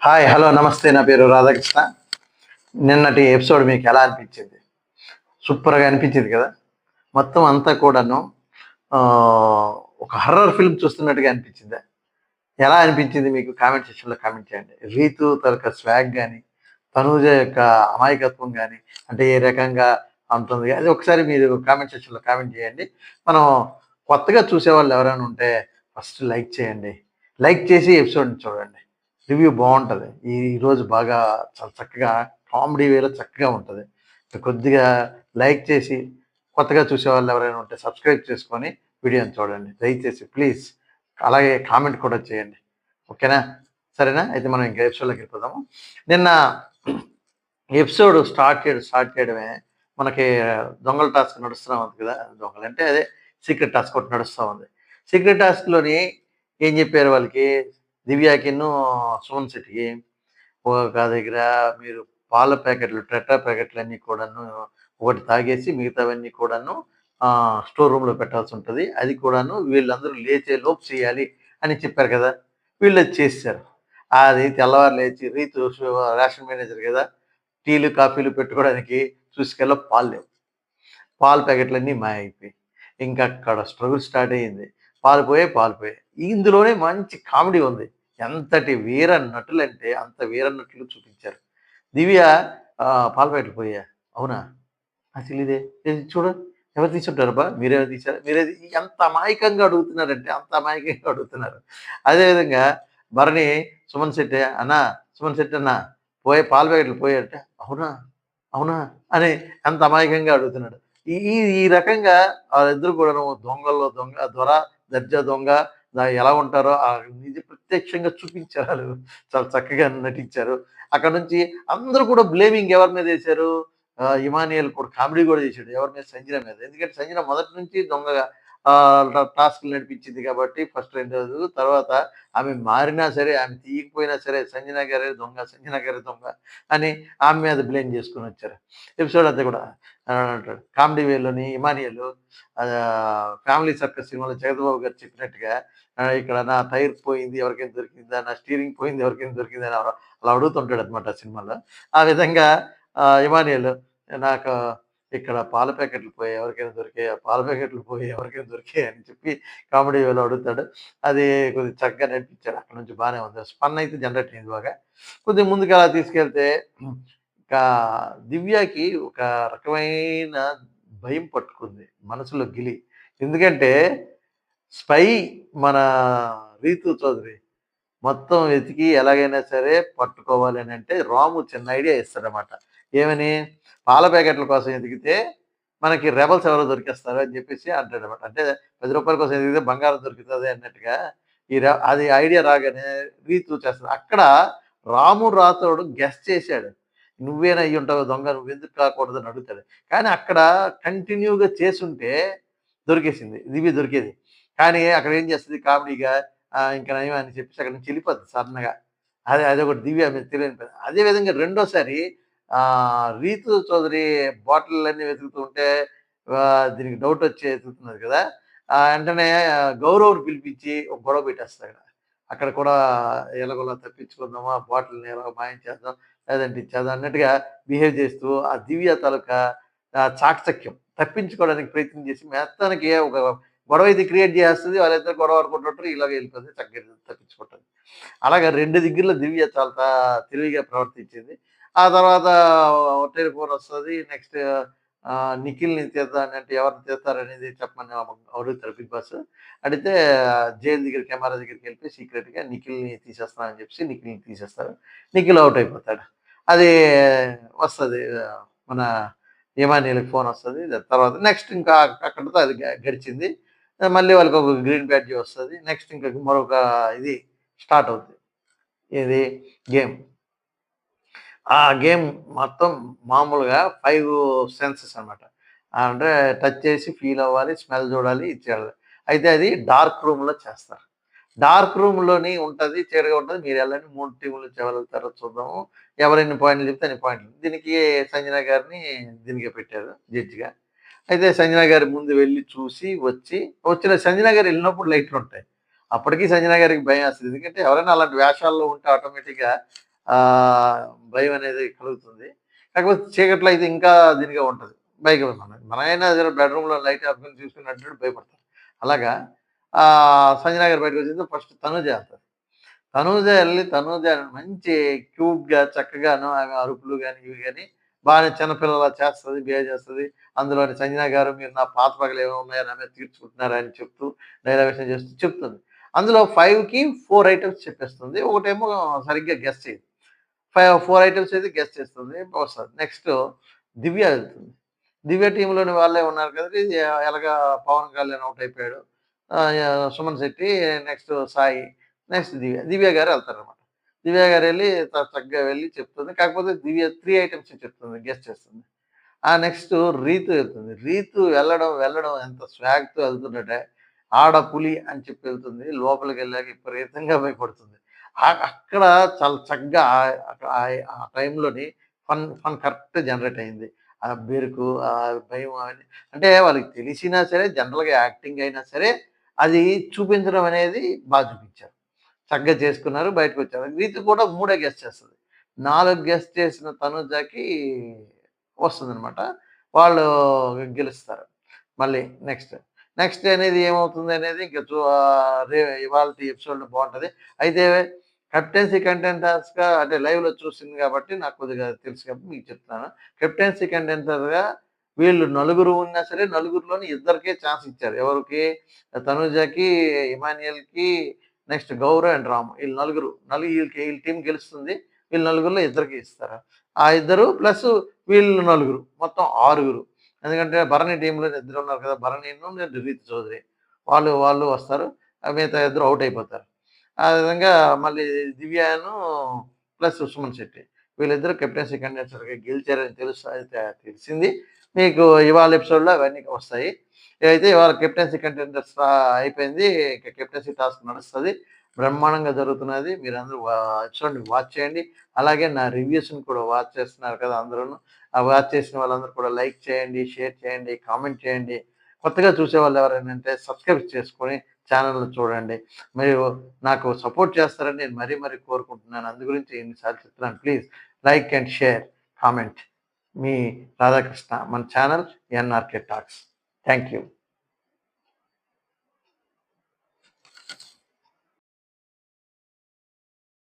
Hi hello నమస్తే నా పేరు రాధాకృష్ణ. నిన్నటి ఎపిసోడ్ మీకు ఎలా అనిపించింది? సూపర్గా అనిపించింది కదా? మొత్తం అంతా కూడాను ఒక హర్రర్ ఫిల్మ్ చూస్తున్నట్టుగా అనిపించిందా? ఎలా అనిపించింది మీకు? కామెంట్ సెక్షన్లో కామెంట్ చేయండి. రీతు తరక స్వాగ్ కానీ తనూజ యొక్క అమాయకత్వం కానీ అంటే ఏ రకంగా ఉంటుంది అది ఒకసారి మీరు కామెంట్ సెక్షన్లో కామెంట్ చేయండి. మనం కొత్తగా చూసేవాళ్ళు ఎవరైనా ఉంటే ఫస్ట్ లైక్ చేయండి. లైక్ చేసి ఎపిసోడ్ని చూడండి. రివ్యూ బాగుంటుంది. ఈ రోజు బాగా చాలా చక్కగా కామెడీ వేలో చక్కగా ఉంటుంది. కొద్దిగా లైక్ చేసి కొత్తగా చూసే వాళ్ళు ఎవరైనా ఉంటే సబ్స్క్రైబ్ చేసుకొని వీడియోని చూడండి. దయచేసి ప్లీజ్ అలాగే కామెంట్ కూడా చేయండి. ఓకేనా? సరేనా? అయితే మనం ఇంకా ఎపిసోడ్లోకి వెళ్ళిపోదాము. నిన్న ఎపిసోడ్ స్టార్ట్ చేయడం స్టార్ట్ చేయడమే మనకి దొంగల టాస్క్ నడుస్తూ ఉంది కదా దొంగలు. అంటే అదే సీక్రెట్ టాస్క్ ఒకటి నడుస్తూ ఉంది. సీక్రెట్ టాస్క్లోని ఏం చెప్పారు వాళ్ళకి? దివ్యాకిను సోన్ సిటీ ఒక దగ్గర మీరు పాల ప్యాకెట్లు టెట్రా ప్యాకెట్లు అన్నీ కూడాను ఒకటి తాగేసి మిగతావన్నీ కూడాను స్టోర్ రూమ్లో పెట్టాల్సి ఉంటుంది. అది కూడాను వీళ్ళందరూ లేచే లోపు చేయాలి అని చెప్పారు కదా. వీళ్ళు అది చేశారు అది తెల్లవారు లేచి రీతు రేషన్ మేనేజర్ కదా టీలు కాఫీలు పెట్టుకోవడానికి చూసుకెళ్ళ పాలు లేవు. పాల ప్యాకెట్లన్నీ మాయ అయిపోయి ఇంకా అక్కడ స్ట్రగుల్ స్టార్ట్ అయ్యింది. పాలు పోయాయి పాలు పోయాయి ఇందులోనే మంచి కామెడీ ఉంది. ఎంతటి వీర నటులు అంటే అంత వీర నటులు చూపించారు. దివ్య ఆ, పోయా అవునా? నాకు తెలియదే చూడు ఎవరు తీసుంటారు బా? మీరే తీశారు? మీరే ఎంత అమాయకంగా అడుగుతున్నారంటే అంత అమాయకంగా అడుగుతున్నారు. అదేవిధంగా భరణి సుమన్ శెట్టి అన్నా సుమన్ శెట్టి అన్న పోయే పాల ప్యాకెట్లు పోయారంటే అవునా? అవునా? అని అంత అమాయకంగా అడుగుతున్నాడు. ఈ ఈ- ఈ రకంగా వాళ్ళిద్దరు కూడా దొంగల్లో దొంగ దొర దర్జా దొంగ ఎలా ఉంటారో ఆ నిజ ప్రత్యక్షంగా చూపించారు. చాలా చక్కగా నటించారు. అక్కడ నుంచి అందరూ కూడా బ్లేమింగ్ ఎవరి మీద వేశారు? ఆ, ఇమానియల్ కూడా కామెడీ కూడా చేశాడు ఎవరి మీద? సంజన మీద. ఎందుకంటే సంజన మొదటి నుంచి దొంగగా. టాస్క్లు నడిపించింది కాబట్టి ఫస్ట్ రెండు రోజులు. తర్వాత ఆమె మారినా సరే ఆమె తీయకపోయినా సరే సంజన గారే దొంగ సంజన గారే దొంగ అని ఆమె మీద బ్లేమ్ చేసుకుని వచ్చారు. ఎపిసోడ్ అంతా కూడా అంటాడు. కామెడీ వేలోని ఇమానియల్ ఫ్యామిలీ సర్కస్ సినిమాలో జగదబాబు గారు చెప్పినట్టుగా ఇక్కడ నా టైర్ పోయింది ఎవరికైనా దొరికిందా నా స్టీరింగ్ పోయింది ఎవరికైనా దొరికిందా అని అలా- అడుగుతుంటాడు అనమాట సినిమాలో. ఆ విధంగా ఇమానియల్ నాకు ఇక్కడ పాల ప్యాకెట్లు పోయి ఎవరికైనా దొరికాయా పాల ప్యాకెట్లు పోయి ఎవరికైనా దొరికాయి అని చెప్పి కామెడీ వేలో అడుగుతాడు. అది కొద్దిగా చక్కగా నడిపించాడు అక్కడ నుంచి బాగానే ఉంది. స్పన్ అయితే జనరేట్ అయింది బాగా. కొద్దిగా ముందుకు అలా తీసుకెళ్తే ఇంకా దివ్యకి ఒక రకమైన భయం పట్టుకుంది. మనసులో గిలి. ఎందుకంటే స్పై మన రీతు చౌదరి మొత్తం వెతికి ఎలాగైనా సరే పట్టుకోవాలి అని అంటే రాము చిన్న ఐడియా ఇస్తాడనమాట ఏమని? పాల ప్యాకెట్ల కోసం ఎదిగితే మనకి రెబల్స్ ఎవరో దొరికేస్తారు అని చెప్పేసి అంటాడు అనమాట అంటే పది రూపాయల కోసం ఎదిగితే బంగారం దొరుకుతుంది అన్నట్టుగా ఈ ర- అది ఐడియా రాగానే రీతు చేస్తుంది అక్కడ రాము రాతోడు గెస్ట్ చేశాడు. నువ్వేనా అయ్యి ఉంటావు దొంగ నువ్వు ఎందుకు కాకూడదు అని అడుగుతాడు. కానీ అక్కడ కంటిన్యూగా చేసుంటే దొరికేసింది. దివ్య దొరికేది. కానీ అక్కడ ఏం చేస్తుంది? కామెడీగా ఇంకా నయం అని చెప్పేసి అక్కడ నుంచి వెళ్ళిపోద్ది సడన్గా. అదే అదే ఒకటి దివ్య మీద తెలియని అదేవిధంగా అదే విధంగా రెండోసారి రీతు చౌదరి బాటిల్ అన్ని వెతుకుతూ ఉంటే దీనికి డౌట్ వచ్చి వెతుకుతున్నది కదా. వెంటనే గౌరవ్ని పిలిపించి ఒక గొడవ పెట్టేస్తాడు. అక్కడ కూడా ఎలాగోలా తప్పించుకుందామా బాటిల్ని ఎలా మాయం చేద్దాం లేదంటే ఇచ్చేద్దాం అన్నట్టుగా బిహేవ్ చేస్తూ ఆ దివ్య తాలూకా చాకచక్యం తప్పించుకోవడానికి ప్రయత్నం చేసి మొత్తానికి ఒక గొడవ అయితే క్రియేట్ చేస్తుంది వాళ్ళిద్దరు గొడవ ఆడుకుంటుంటారు ఇలాగ వెళ్ళిపోతుంది చక్కగా తప్పించుకుంటుంది. అలాగే రెండు దగ్గరలో దివ్య చాలా తెలివిగా ప్రవర్తించింది. ఆ తర్వాత ఒట్టేరి ఫోన్ వస్తుంది. నెక్స్ట్ నిఖిల్ని తీద్దాం అంటే ఎవరిని తీస్తారనేది చెప్పమని అడుగుతారు బిగ్ బాస్. అడిగితే జైలు దగ్గర కెమెరా దగ్గరికి వెళ్ళి సీక్రెట్గా నిఖిల్ని తీసేస్తానని చెప్పి నిఖిల్ని తీసేస్తారు. నిఖిల్ అవుట్ అయిపోతాడు. అది వస్తుంది మన యమానీలకు ఫోన్ వస్తుంది. తర్వాత నెక్స్ట్ ఇంకా అక్కడితో అది గడిచింది. మళ్ళీ వాళ్ళకి ఒక గ్రీన్ బ్యాడ్జీ వస్తుంది. నెక్స్ట్ ఇంకా మరొక ఇది స్టార్ట్ అవుతుంది ఇది గేమ్. ఆ గేమ్ మొత్తం మామూలుగా ఫైవ్ సెన్సెస్ అనమాట అంటే టచ్ చేసి ఫీల్ అవ్వాలి స్మెల్ చూడాలి ఇచ్చేయాలి. అయితే అది డార్క్ రూమ్లో చేస్తారు. డార్క్ రూమ్లోని ఉంటుంది చీరగా ఉంటుంది. మీరు వెళ్ళండి మూడు టీములు వెళ్తారో చూద్దాము. ఎవరెన్ని పాయింట్లు చెప్తే అన్ని పాయింట్లు. దీనికి సంజన గారిని దీనికి పెట్టారు జడ్జిగా. అయితే సంజన గారి ముందు వెళ్ళి చూసి వచ్చి వచ్చిన సంజన గారు వెళ్ళినప్పుడు లైట్లు ఉంటాయి. అప్పటికి సంజన గారికి భయం వస్తుంది. ఎందుకంటే ఎవరైనా అలాంటి వేషాల్లో ఉంటే ఆటోమేటిక్గా భయం అనేది కలుగుతుంది. కాకపోతే చీకట్లో అయితే ఇంకా దీనిగా ఉంటుంది. బైక్ మన మన అయినా బెడ్రూమ్లో లైట్ ఆపుకొని చూసుకున్నట్టు భయపడతారు అలాగా సంజనా గారు బయటకు వచ్చింది ఫస్ట్ తనుజ వెళ్తుంది తనూజ వెళ్ళి తనూజ మంచి క్యూట్గా చక్కగాను ఆమె అరుపులు కానీ ఇవి కానీ బాగానే చిన్నపిల్లల చేస్తుంది బిహేవ్ చేస్తుంది. అందులోని సంజన గారు మీరు నా పాత పగలు ఏమో ఉన్నాయని ఆమె తీర్చుకుంటున్నారని చెప్తూ డైలాగేషన్ చేస్తూ చెప్తుంది. అందులో ఫైవ్కి ఫోర్ ఐటమ్స్ చెప్పేస్తుంది. ఒకటేమో సరిగ్గా గెస్ట్ చేయదు. ఫైవ్ ఫోర్ ఐటమ్స్ అయితే గెస్ట్ చేస్తుంది. వస్తుంది నెక్స్ట్ దివ్య వెళ్తుంది. దివ్య టీంలోని వాళ్ళే ఉన్నారు కదా ఎలాగా పవన్ కళ్యాణ్ అవుట్ అయిపోయాడు. Suman Shetty next Sai next Divya. దివ్య గారు వెళ్తారనమాట దివ్య గారు వెళ్ళి చక్కగా వెళ్ళి చెప్తుంది. కాకపోతే దివ్య త్రీ ఐటమ్స్ చెప్తుంది గెస్ట్ చేస్తుంది. ఆ నెక్స్ట్ రీతు వెళ్తుంది. రీతు వెళ్ళడం వెళ్ళడం ఎంత స్వాగ్తో వెళ్తుందంటే ఆడ పులి అని చెప్పి వెళ్తుంది. లోపలికి వెళ్ళాక విపరీతంగా భయపడుతుంది. అక్కడ చాలా చక్కగా ఆ టైంలోని ఫన్ ఫన్ కరెక్ట్ జనరేట్ అయింది. ఆ బెరుకు ఆ భయం అంటే వాళ్ళకి తెలిసినా సరే జనరల్గా యాక్టింగ్ అయినా సరే అది చూపించడం అనేది బాగా చూపించారు. చక్కగా చేసుకున్నారు బయటకు వచ్చారు. రీతి కూడా మూడే గెస్ట్ చేస్తుంది. నాలుగు గెస్ట్ చేసిన తనుజాకి వస్తుంది అనమాట వాళ్ళు గెలుస్తారు. మళ్ళీ నెక్స్ట్. నెక్స్ట్ అనేది ఏమవుతుంది అనేది ఇంకా రే ఇవాళ ఎపిసోడ్ బాగుంటుంది. అయితే కెప్టెన్సీ కంటెంటర్స్గా అంటే లైవ్లో చూసింది కాబట్టి నాకు కొద్దిగా తెలుసు కాబట్టి మీకు చెప్తున్నాను. కెప్టెన్సీ కంటెంటర్గా వీళ్ళు నలుగురు ఉన్నా సరే నలుగురులోని ఇద్దరికే ఛాన్స్ ఇచ్చారు. ఎవరికి? తనుజకి ఇమాన్యుయల్కి నెక్స్ట్ గౌరవ్ అండ్ రామ్. వీళ్ళు నలుగురు. నలుగురు వీళ్ళకి వీళ్ళ టీం గెలుస్తుంది. వీళ్ళు నలుగురులో ఇద్దరికి ఇస్తారు. ఆ ఇద్దరు ప్లస్ వీళ్ళు నలుగురు. మొత్తం ఆరుగురు. ఎందుకంటే భరణి టీంలో ఇద్దరు ఉన్నారు కదా. భరణి నేను రీతి చౌదరి. వాళ్ళు వాళ్ళు వస్తారు. మిగతా ఇద్దరు అవుట్ అయిపోతారు. ఆ విధంగా మళ్ళీ దివ్యాను ప్లస్ సుమన్ శెట్టి. వీళ్ళిద్దరూ కెప్టెన్సీ కండెన్సర్గా గెలిచారని తెలుసు తెలిసింది. మీకు ఇవాళ ఎపిసోడ్లో అవన్నీ వస్తాయి. అయితే ఇవాళ కెప్టెన్సీ కంటెండర్స్ అయిపోయింది. ఇక కెప్టెన్సీ టాస్క్ నడుస్తుంది. బ్రహ్మాండంగా జరుగుతున్నది. మీరందరూ అందరూ ఎపిసోడ్ని వాచ్ చేయండి. అలాగే నా రివ్యూస్ని కూడా వాచ్ చేస్తున్నారు కదా అందరూ ఆ వాచ్ చేసిన వాళ్ళందరూ కూడా లైక్ చేయండి షేర్ చేయండి కామెంట్ చేయండి. కొత్తగా చూసే వాళ్ళు ఎవరైనా అంటే సబ్స్క్రైబ్ చేసుకొని ఛానల్ చూడండి. మీరు నాకు సపోర్ట్ చేస్తారని నేను మరీ మరీ కోరుకుంటున్నాను. అందు గురించి ఎన్నిసార్లు చెప్తున్నాను. Please like and share comment మీ రాధాకృష్ణ మన channel NRK talks. Thank you.